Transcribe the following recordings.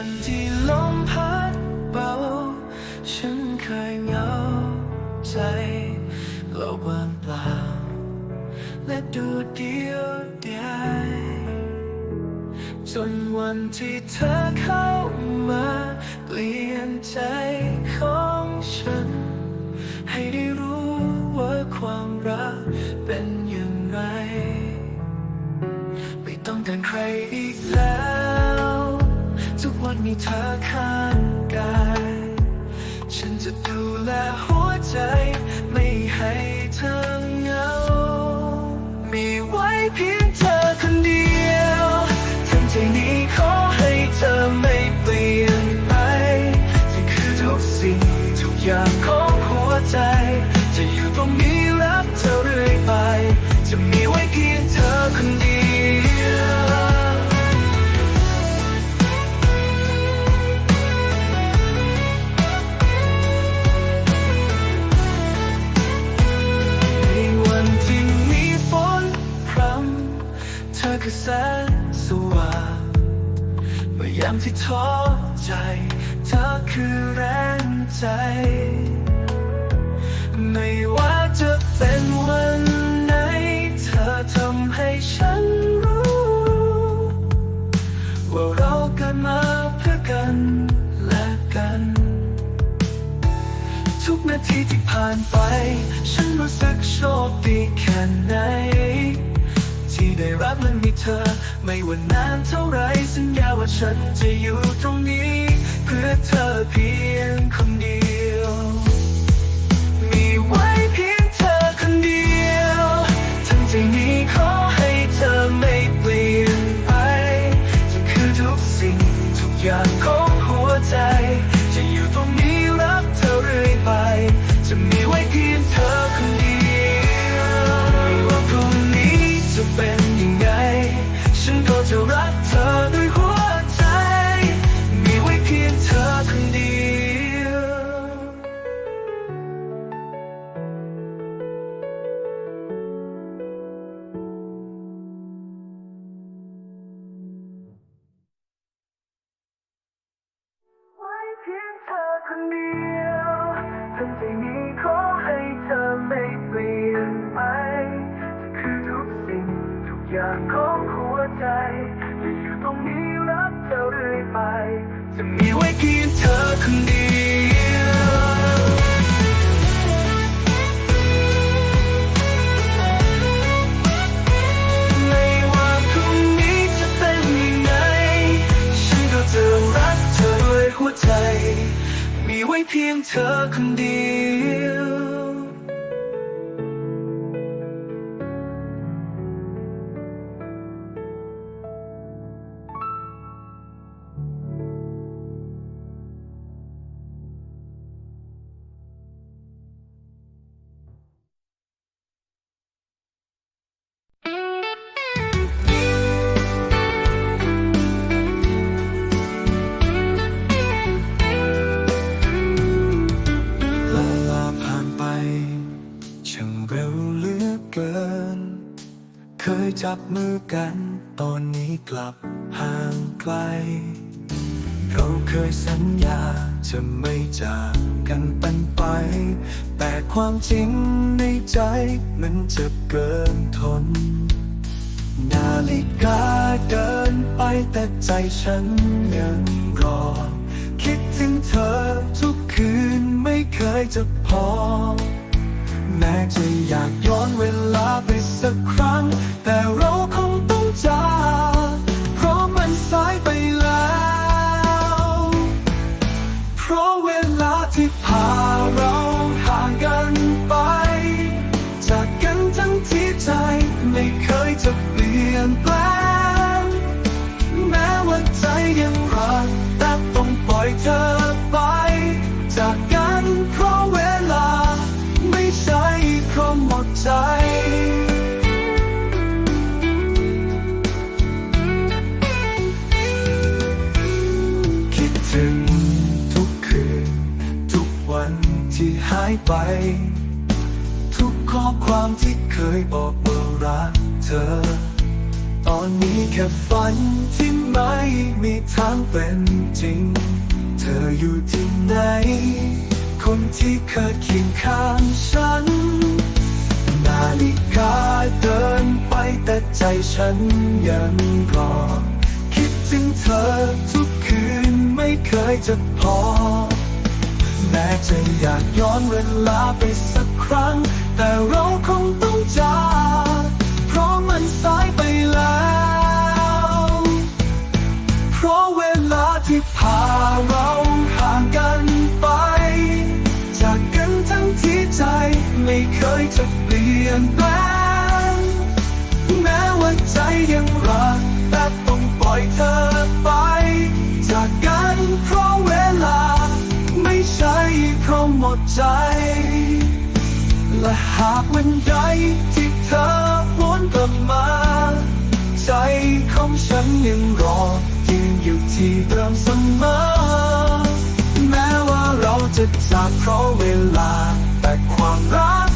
วันที่ลมพัดเบา ฉันเคยเหงาใจเราว่างเปล่า และดูเดียวดายจนวันที่เธอเข้ามาเปลี่ยนใจีเธอข้างกาย ฉันจะดูแลหัวใจ รักมันมีเธอ ไม่ว่านานเท่าไรสัญญาว่าฉันจะอยู่ตรงนี้ เพื่อเธอเพียงคนเดียว ไว้เพียงเธอคนเดียว จับมือกัน ตอนนี้กลับห่างไกล เราเคยสัญญาจะไม่จากกันเป็นไป แต่ความจริงในใจมันจะเกินทน นาฬิกาเดินไปแต่ใจฉันยังรอ คิดถึงเธอทุกคืนไม่เคยจะพอ แม้จะอยากย้อนเวลาไปสักครั้ง แต่เราคงต้องจากเพราะมันสายไปแล้ว เพราะเวลาที่พาเราายไป ทุกข้อความที่เคยบอกว่ารักเธอ ตอนนี้แค่ฝันที่ไม่มีทางเป็นจริง เธออยู่ที่ไหน คนที่เคยเคียงข้างฉัน นาฬิกาเดินไปแต่ใจฉันยังรอ คิดถึงเธอทุกคืนไม่เคยจะพอ แม้จะอยากย้อนเวลาไปสักครั้ง แต่เราคงต้องจากเพราะมันสายไปแล้ว เพราะเวลาที่พาเราห่างกันไป จากกันทั้งที่ใจไม่เคยจะเปลี่ยนแปลง ใจ และหากวันใดที่เธอวนกลับมา ใจของฉันยังรอยืนอยู่ที่เดิมเสมอ แม้ว่าเราจะจากเพราะเวลาแต่ความรัก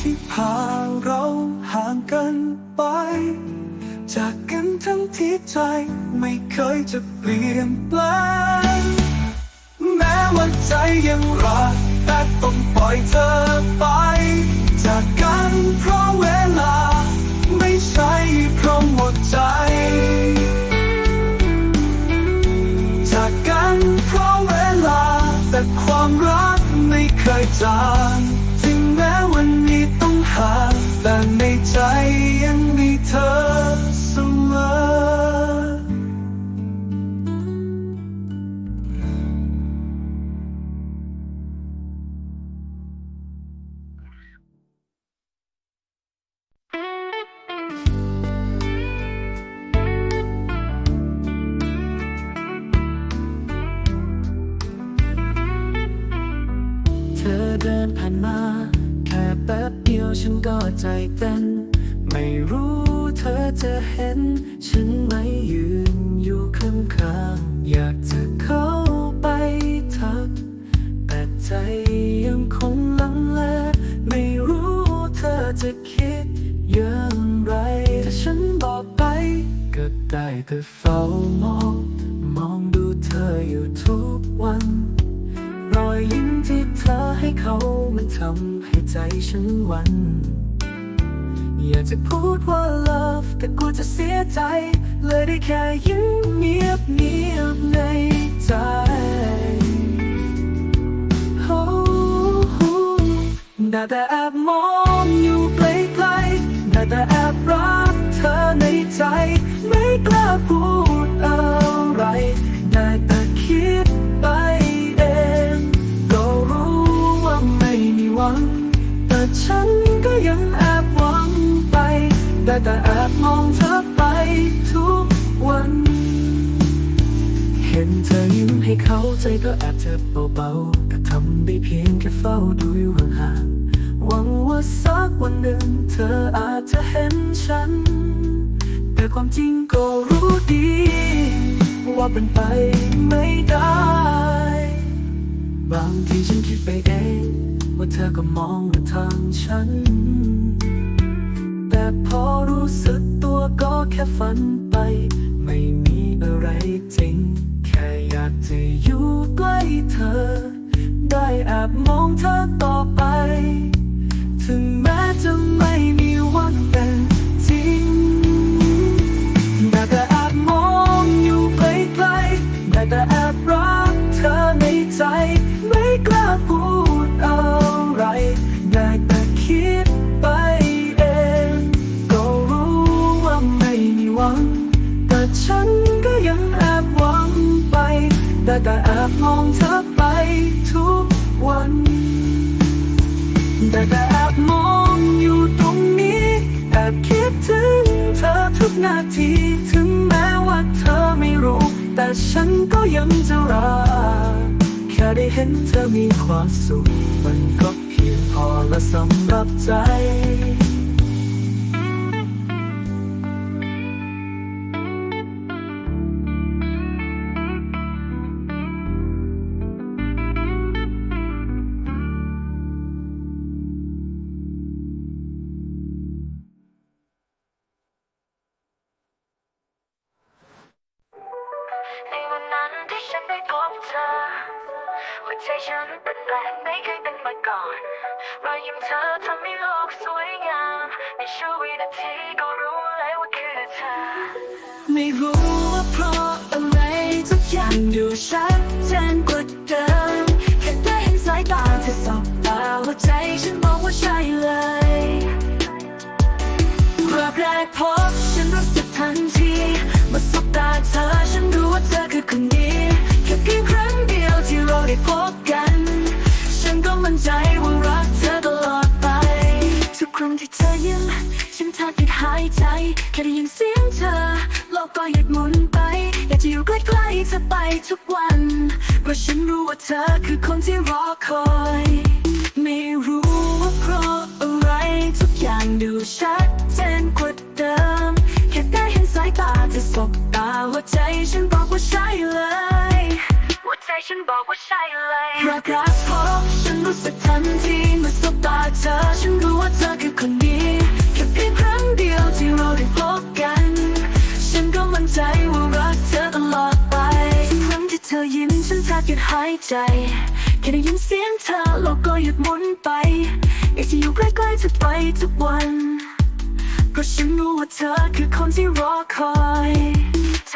ที่พาเราห่างกันไป จากกันทั้งที่ใจไม่เคยจะเปลี่ยนแปลง แม้ว่าใจยังรักแต่ต้องปล่อยเธอไป จากกันเพราะเวลา ไม่ใช่เพราะหมดใจ จากกันเพราะเวลาแต่ความรักไม่เคยจางถึง อเดินผ่านมา แค่แป๊บเดียวฉันก็ใจเต้น ไม่รู้เธอจะเห็น ฉันไหมยืนอยู่ข้างๆอยากจะเข้าไปทัก แต่ใจยังคงลังเลไม่รู้เธอจะคิดอย่างไรถ้าฉันบอกไป ก็ได้แต่เฝ้ามอง มองดูเธออยู่ทุกวัน อยยิ้มที่เธอให้เขามันทำให้ใจฉันหวันอยากจะพูดว่า love แต่กลัวจะเสียใจ เลยได้แค่ยิ้มเงียบเงียบในใจ Oh, ได้แต่แอบมองอยู่ไกลๆได้แต่แอบรักเธอในใจ ไม่กล้าพูดอะไรได้แต่ แต่แอบมองเธอไปทุกวัน เห็นเธอยิ้มให้เขาใจก็แอบเจ็บเบาๆแต่ทำได้เพียงแค่เฝ้าดูอยู่ห่างๆหวังว่าสักวันหนึ่งเธออาจจะเห็นฉัน แต่ความจริงก็รู้ดี ว่าเป็นไปไม่ได้ บางทีฉันคิดไปเอง ว่าเธอก็มองมาทางฉัน แต่พอรู้สึกตัวก็แค่ฝันไป ไม่มีอะไรจริง แค่อยากจะอยู่ใกล้เธอ ได้แอบมองเธอต่อไป ถึงแม้จะไม่มีวันเป็นจริงแต่แอบมองอยู่ไกลๆแต่แอบรักเธอในใจ ฉันก็ยังจะรัก แค่ได้เห็นเธอมีความสุข มันก็เพียงพอและสำหรับใจ ก่อนรอยยิ้มเธอทำให้โลกสวยงามในช่ววินาทีก็รู้เลยว่าคือเธอ ไม่รู้ว่าเพราะอะไรทุกอย่างดูชัดเจนกว่าเดิมแค่ได้เห็นสายตาเธอสบตาหัวใจฉันบอกว่าใช่เลยรอบแรกพบฉันรู้สึกทันทีเมื่อสบตาเธอฉันรู้ว่าเธอคือคนนี้แค่เพียงครั้งเดียวที่เราได้พบ ใจว่ารักเธอตลอดไป ทุกครั้งที่เธอยิ้มฉันแทบหยุดหายใจ แค่ได้ยินเสียงเธอโลกก็หยุดหมุนไป อยากจะอยู่ใกล้ๆเธอไปทุกวัน เพราะฉันรู้ว่าเธอคือคนที่รอคอย ไม่รู้ว่าเพราะอะไร ทุกอย่างดูชัดเจนกว่าเดิม แค่ได้เห็นสายตาเธอสบตาหัวใจฉันบอกว่าใช่เลย ใจฉันบอกว่าใช่เลยรักรักพบฉันรู้สึกทันทีเมื่อสบตาเธอ ฉันรู้ว่าเธอคือคนดีแค่เพียงครั้งเดียวที่เราได้พบกัน ฉันก็มั่นใจว่ารักเธอตลอดไปทุกครั้งที่เธอยิ้มฉันแทบหยุดหายใจแค่ได้ยินเสียงเธอโลกก็หยุดหมุนไปอยากจะอยู่ใกล้ๆเธอไปทุกวันเพราะฉันรู้ว่าเธอคือคนที่รอคอย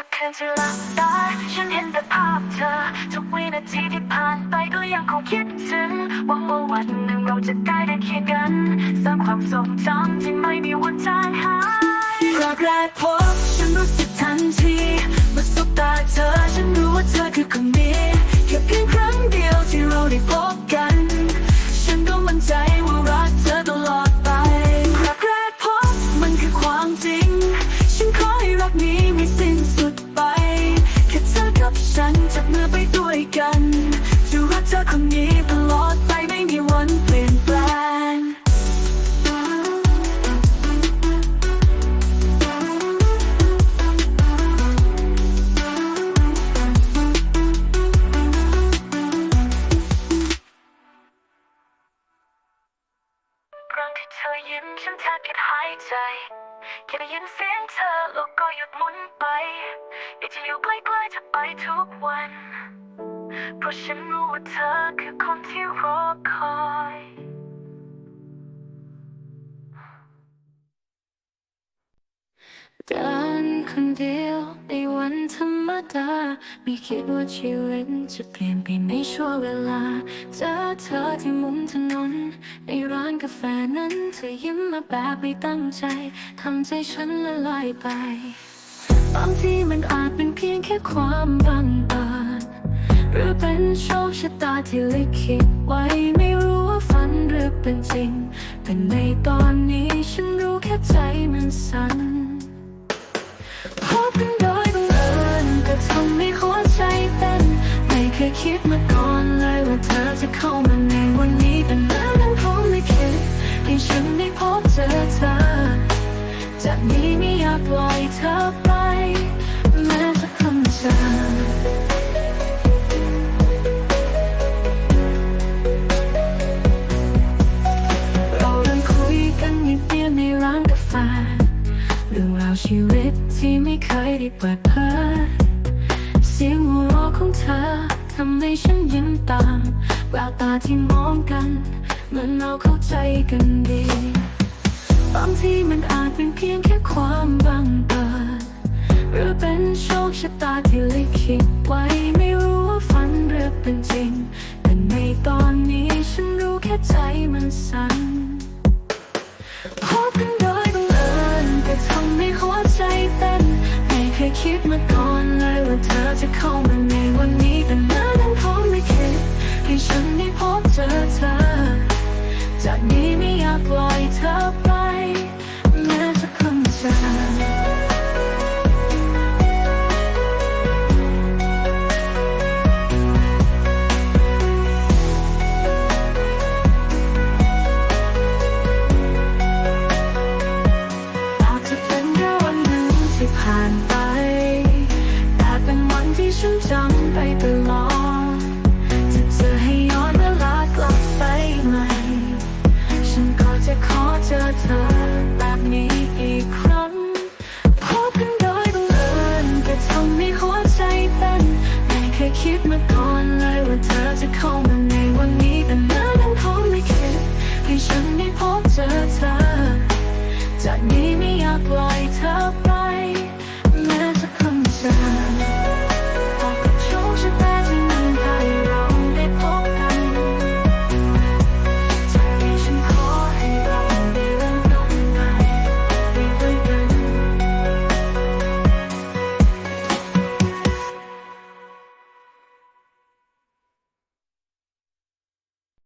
ทุกคืนที่หลับตาฉันเห็นแต่ภาพเธอ ทุกวินาทีที่ผ่านไปก็ยังคงคิดถึงหวังว่าวันหนึ่งเราจะได้ได้เคียงกันสร้างความทรงจำที่ไม่มีวันจางหายรักแรกพบฉันรู้สึกทันทีเมื่อสบตาเธอฉันรู้ว่าเธอคือคนนี้แค่เพียงครั้งเดียวที่เราได้พบกัน ฉันก็มั่นใจว่ารักเธอตลอด เดียวในวันธรรมดาไม่คิดว่าชีวิตจะเปลี่ยนไปในช่วงเวลาเจอเธอที่มุมถนน ในร้านกาแฟนั้นเธอยิ้มมาแบบไม่ตั้งใจทำใจฉันละลายไปบางทีมันอาจเป็นเพียงแค่ความบังเอิญหรือเป็นโชคชะตาที่ลิขิตไว้ไม่รู้ว่าฝันหรือเป็นจริง แต่ในตอนนี้ฉันรู้แค่ใจมันสั่น คิดมาก่อนเลยว่าเธอจะเข้ามาในวันนี้แต่นั้นนั้นผมไม่คิดให้ฉันได้พบเจอเธอจากนี้ไม่อยากปล่อยเธอไปแม้จะคำเจอเราเดินคุยกันเงียในร้านกาแฟเรื่องราวชีวิตที่ไม่เคยได้เปิดเผยเสียงหัวเราะของเธอำให้ฉันยิ้มตามแววตาที่มองกันเหมือนเราเข้าใจกันดี บางทีมันอาจเป็นเพียงแค่ความบังเอิญหรือเป็นโชคชะตาที่ลิขิตไว้ไม่รู้ว่าฝันหรือเป็นจริง แต่ในตอนนี้ฉันรู้แค่ใจมันสั่นพบกันโดยบังเอิญก็ทำให้หัวใจเต้นไม่เคยคิดมาก่อนเลยว่าเธอจะเข้ามาใน จากนี้ไม่อยากปล่อยเธอไปแม้จะกคำสั่ง